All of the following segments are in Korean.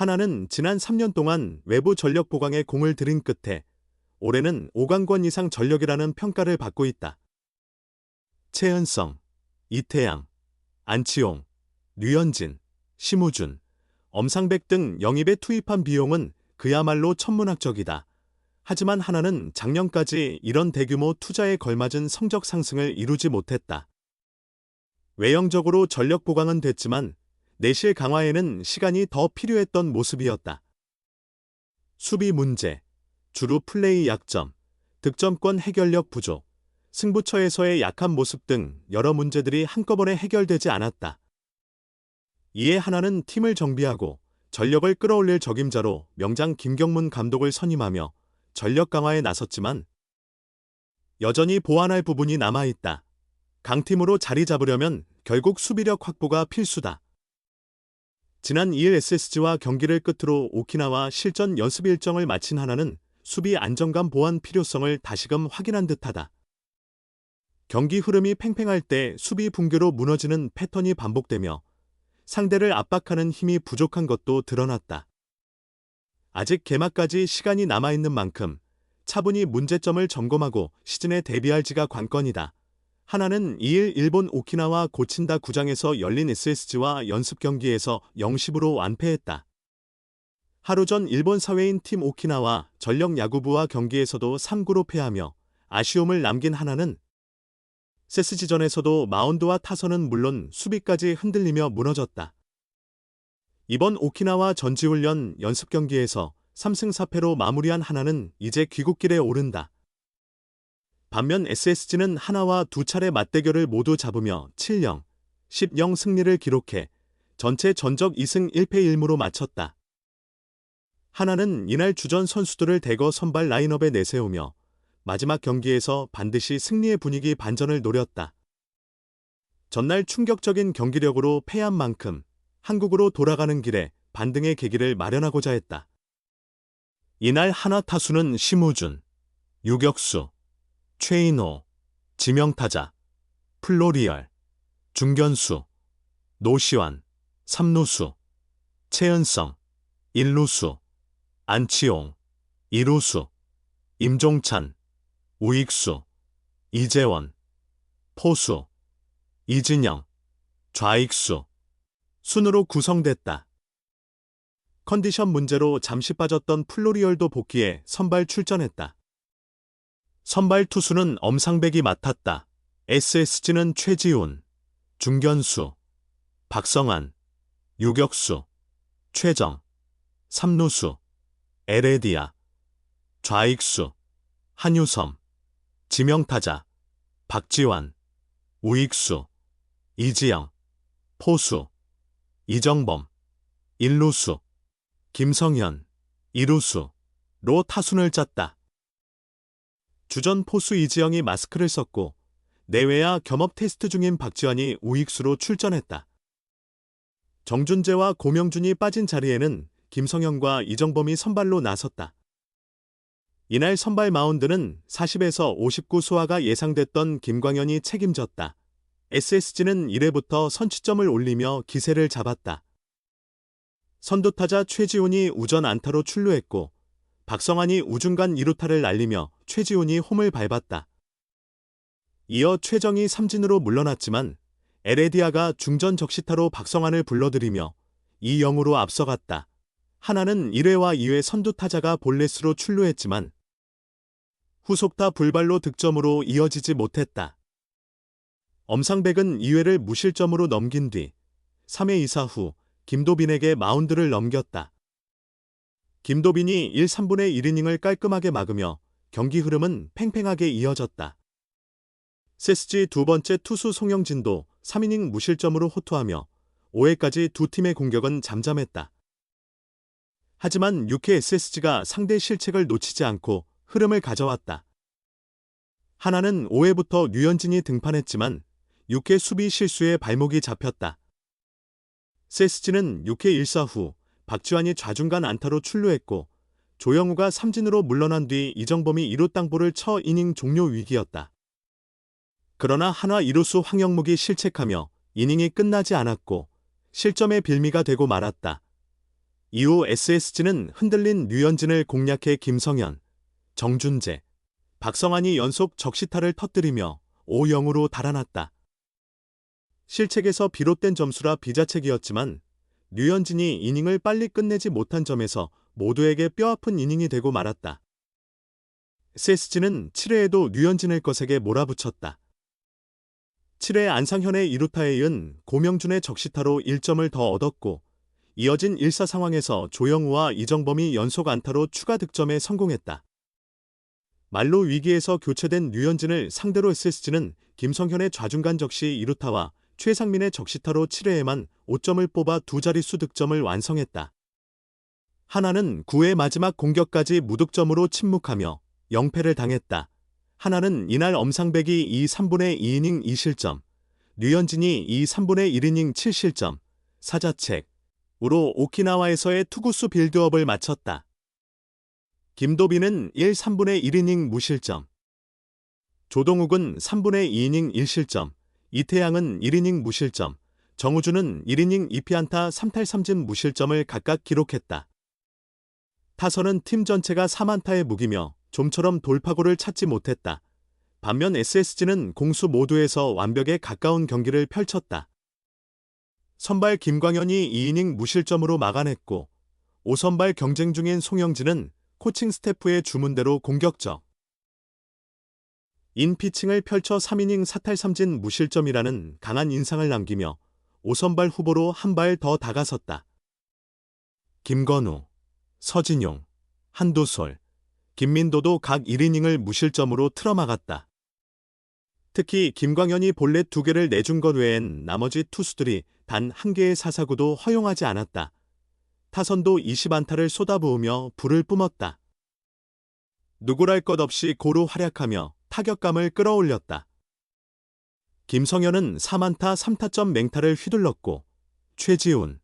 하나는 지난 3년 동안 외부 전력 보강에 공을 들인 끝에 올해는 5강권 이상 전력이라는 평가를 받고 있다. 최은성, 이태양, 안치용, 류현진, 심우준, 엄상백 등 영입에 투입한 비용은 그야말로 천문학적이다. 하지만 하나는 작년까지 이런 대규모 투자에 걸맞은 성적 상승을 이루지 못했다. 외형적으로 전력 보강은 됐지만 내실 강화에는 시간이 더 필요했던 모습이었다. 수비 문제, 주루 플레이 약점, 득점권 해결력 부족, 승부처에서의 약한 모습 등 여러 문제들이 한꺼번에 해결되지 않았다. 이에 하나는 팀을 정비하고 전력을 끌어올릴 적임자로 명장 김경문 감독을 선임하며 전력 강화에 나섰지만 여전히 보완할 부분이 남아있다. 강팀으로 자리 잡으려면 결국 수비력 확보가 필수다. 지난 2일 SSG와 경기를 끝으로 오키나와 실전 연습 일정을 마친 하나는 수비 안정감 보완 필요성을 다시금 확인한 듯하다. 경기 흐름이 팽팽할 때 수비 붕괴로 무너지는 패턴이 반복되며 상대를 압박하는 힘이 부족한 것도 드러났다. 아직 개막까지 시간이 남아있는 만큼 차분히 문제점을 점검하고 시즌에 대비할지가 관건이다. 하나는 2일 일본 오키나와 고친다 구장에서 열린 SSG와 연습 경기에서 0-10으로 완패했다. 하루 전 일본 사회인 팀 오키나와 전력 야구부와 경기에서도 3구로 패하며 아쉬움을 남긴 하나는 세스지전에서도 마운드와 타선은 물론 수비까지 흔들리며 무너졌다. 이번 오키나와 전지훈련 연습 경기에서 3승 4패로 마무리한 하나는 이제 귀국길에 오른다. 반면 SSG는 하나와 두 차례 맞대결을 모두 잡으며 7영, 10영 승리를 기록해 전체 전적 2승 1패 1무로 마쳤다. 하나는 이날 주전 선수들을 대거 선발 라인업에 내세우며 마지막 경기에서 반드시 승리의 분위기 반전을 노렸다. 전날 충격적인 경기력으로 패한 만큼 한국으로 돌아가는 길에 반등의 계기를 마련하고자 했다. 이날 하나 타수는 심우준, 유격수, 최인호, 지명타자, 플로리얼, 중견수, 노시환, 삼루수, 최은성, 일루수, 안치용, 이루수, 임종찬, 우익수, 이재원, 포수, 이진영, 좌익수, 순으로 구성됐다. 컨디션 문제로 잠시 빠졌던 플로리얼도 복귀해 선발 출전했다. 선발 투수는 엄상백이 맡았다. SSG는 최지훈, 중견수, 박성환, 유격수, 최정, 삼루수, 에레디아, 좌익수, 한유섬, 지명타자, 박지환, 우익수, 이지영, 포수, 이정범, 일루수, 김성현, 이루수로 타순을 짰다. 주전 포수 이지영이 마스크를 썼고 내외야 겸업 테스트 중인 박지환이 우익수로 출전했다. 정준재와 고명준이 빠진 자리에는 김성현과 이정범이 선발로 나섰다. 이날 선발 마운드는 40에서 59 수화가 예상됐던 김광현이 책임졌다. SSG는 1회부터 선취점을 올리며 기세를 잡았다. 선두타자 최지훈이 우전 안타로 출루했고 박성환이 우중간 2루타를 날리며 최지훈이 홈을 밟았다. 이어 최정이 삼진으로 물러났지만 에레디아가 중전 적시타로 박성환을 불러들이며 2-0으로 앞서갔다. 하나는 1회와 2회 선두 타자가 볼넷으로 출루했지만 후속타 불발로 득점으로 이어지지 못했다. 엄상백은 2회를 무실점으로 넘긴 뒤 3회 2사 후 김도빈에게 마운드를 넘겼다. 김도빈이 1, 3분의 1이닝을 깔끔하게 막으며 경기 흐름은 팽팽하게 이어졌다. 세스지 두 번째 투수 송영진도 3이닝 무실점으로 호투하며 5회까지 두 팀의 공격은 잠잠했다. 하지만 6회 SSG가 상대 실책을 놓치지 않고 흐름을 가져왔다. 하나는 5회부터 류현진이 등판했지만 6회 수비 실수에 발목이 잡혔다. 세스지는 6회 1사 후 박지환이 좌중간 안타로 출루했고 조영우가 삼진으로 물러난 뒤 이정범이 2루 땅볼을 쳐 이닝 종료 위기였다. 그러나 한화 2루수 황영묵이 실책하며 이닝이 끝나지 않았고 실점의 빌미가 되고 말았다. 이후 SSG는 흔들린 류현진을 공략해 김성현, 정준재, 박성환이 연속 적시타를 터뜨리며 5-0으로 달아났다. 실책에서 비롯된 점수라 비자책이었지만 류현진이 이닝을 빨리 끝내지 못한 점에서 모두에게 뼈아픈 이닝이 되고 말았다. SSG는 7회에도 류현진을 거세게 몰아붙였다. 7회 안상현의 2루타에 이은 고명준의 적시타로 1점을 더 얻었고 이어진 1사 상황에서 조영우와 이정범이 연속 안타로 추가 득점에 성공했다. 말로 위기에서 교체된 류현진을 상대로 SSG는 김성현의 좌중간 적시 2루타와 최상민의 적시타로 7회에만 5점을 뽑아 두 자릿수 득점을 완성했다. 하나는 9회 마지막 공격까지 무득점으로 침묵하며 0패를 당했다. 하나는 이날 엄상백이 2 3분의 2이닝 2실점, 류현진이 2 3분의 1이닝 7실점, 사자책으로 오키나와에서의 투구수 빌드업을 마쳤다. 김도빈은 1 3분의 1이닝 무실점, 조동욱은 3분의 2이닝 1실점, 이태양은 1이닝 무실점, 정우주는 1이닝 2피안타 3탈 3진 무실점을 각각 기록했다. 타선은 팀 전체가 3안타에 무기며 좀처럼 돌파구를 찾지 못했다. 반면 SSG는 공수 모두에서 완벽에 가까운 경기를 펼쳤다. 선발 김광현이 2이닝 무실점으로 막아냈고 5선발 경쟁 중인 송영진은 코칭 스태프의 주문대로 공격적. 인피칭을 펼쳐 3이닝 사탈 3진 무실점이라는 강한 인상을 남기며 5선발 후보로 한 발 더 다가섰다. 김건우, 서진용, 한두솔, 김민도도 각 1이닝을 무실점으로 틀어막았다. 특히 김광현이 볼넷 두 개를 내준 것 외엔 나머지 투수들이 단 한 개의 사사구도 허용하지 않았다. 타선도 20안타를 쏟아부으며 불을 뿜었다. 누구랄 것 없이 고루 활약하며 타격감을 끌어올렸다. 김성현은 3안타 3타점 맹타를 휘둘렀고 최지훈,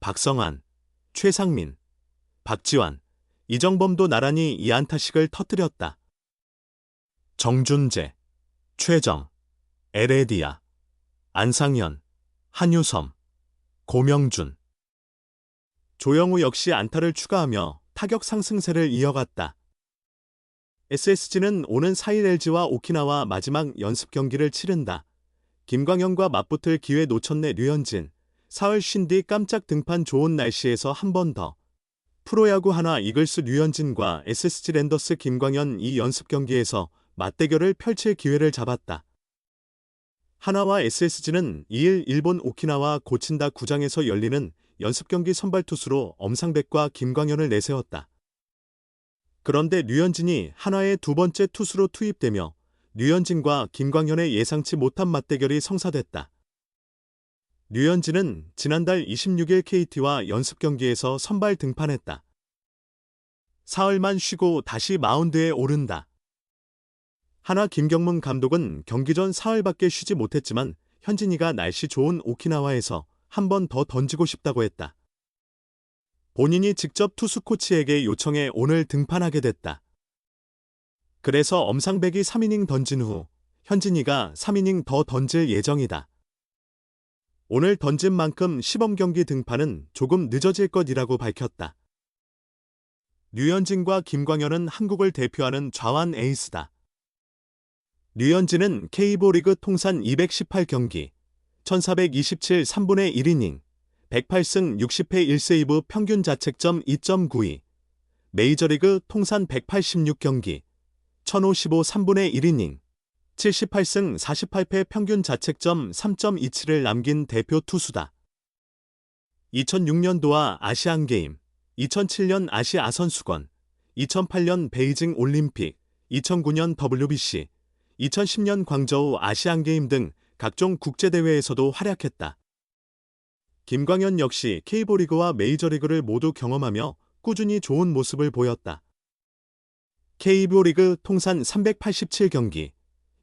박성환, 최상민, 박지환, 이정범도 나란히 2안타씩을 터뜨렸다. 정준재, 최정, 에레디아, 안상현, 한유섬, 고명준, 조영우 역시 안타를 추가하며 타격 상승세를 이어갔다. SSG는 오는 4일 LG와 오키나와 마지막 연습 경기를 치른다. 김광현과 맞붙을 기회 놓쳤네 류현진. 사흘 쉰뒤 깜짝 등판 좋은 날씨에서 한 번 더. 프로야구 하나 이글스 류현진과 SSG 랜더스 김광현 이 연습 경기에서 맞대결을 펼칠 기회를 잡았다. 하나와 SSG는 2일 일본 오키나와 고친다 구장에서 열리는 연습 경기 선발 투수로 엄상백과 김광현을 내세웠다. 그런데 류현진이 한화의 두 번째 투수로 투입되며 류현진과 김광현의 예상치 못한 맞대결이 성사됐다. 류현진은 지난달 26일 KT와 연습 경기에서 선발 등판했다. 사흘만 쉬고 다시 마운드에 오른다. 하나 김경문 감독은 경기 전 사흘밖에 쉬지 못했지만 현진이가 날씨 좋은 오키나와에서 한 번 더 던지고 싶다고 했다. 본인이 직접 투수 코치에게 요청해 오늘 등판하게 됐다. 그래서 엄상백이 3이닝 던진 후 현진이가 3이닝 더 던질 예정이다. 오늘 던진 만큼 시범 경기 등판은 조금 늦어질 것이라고 밝혔다. 류현진과 김광현은 한국을 대표하는 좌완 에이스다. 류현진은 K보 리그 통산 218경기, 1427 3분의 1이닝, 108승 60패 1세이브 평균 자책점 2.92, 메이저리그 통산 186경기, 1055 3분의 1이닝, 78승 48패 평균 자책점 3.27을 남긴 대표 투수다. 2006년도와 아시안게임, 2007년 아시아 선수권, 2008년 베이징 올림픽, 2009년 WBC, 2010년 광저우 아시안게임 등 각종 국제대회에서도 활약했다. 김광현 역시 K보리그와 메이저리그를 모두 경험하며 꾸준히 좋은 모습을 보였다. KBO 리그 통산 387경기,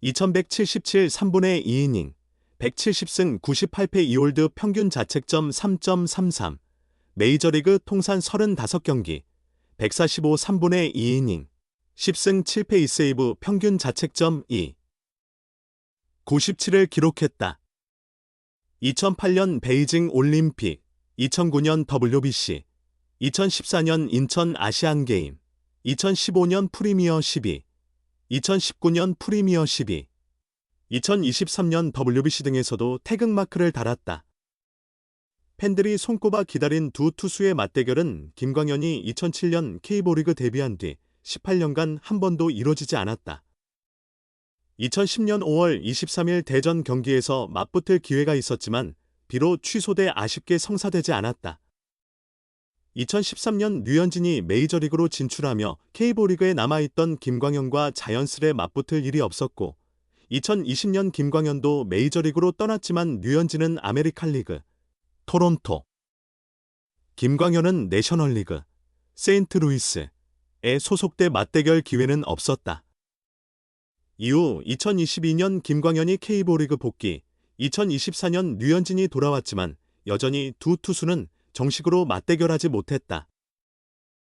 2177 3분의 2이닝, 170승 98패 2홀드 평균 자책점 3.33, 메이저리그 통산 35경기, 145 3분의 2이닝, 10승 7패 2세이브 평균 자책점 2, 97을 기록했다. 2008년 베이징 올림픽, 2009년 WBC, 2014년 인천 아시안게임, 2015년 프리미어 12, 2019년 프리미어 12, 2023년 WBC 등에서도 태극마크를 달았다. 팬들이 손꼽아 기다린 두 투수의 맞대결은 김광현이 2007년 K보리그 데뷔한 뒤 18년간 한 번도 이뤄지지 않았다. 2010년 5월 23일 대전 경기에서 맞붙을 기회가 있었지만 비로 취소돼 아쉽게 성사되지 않았다. 2013년 류현진이 메이저리그로 진출하며 K보리그에 남아있던 김광현과 자연스레 맞붙을 일이 없었고 2020년 김광현도 메이저리그로 떠났지만 류현진은 아메리칸 리그, 토론토, 김광현은 내셔널리그, 세인트루이스에 소속돼 맞대결 기회는 없었다. 이후 2022년 김광현이 K보리그 복귀, 2024년 류현진이 돌아왔지만 여전히 두 투수는 정식으로 맞대결하지 못했다.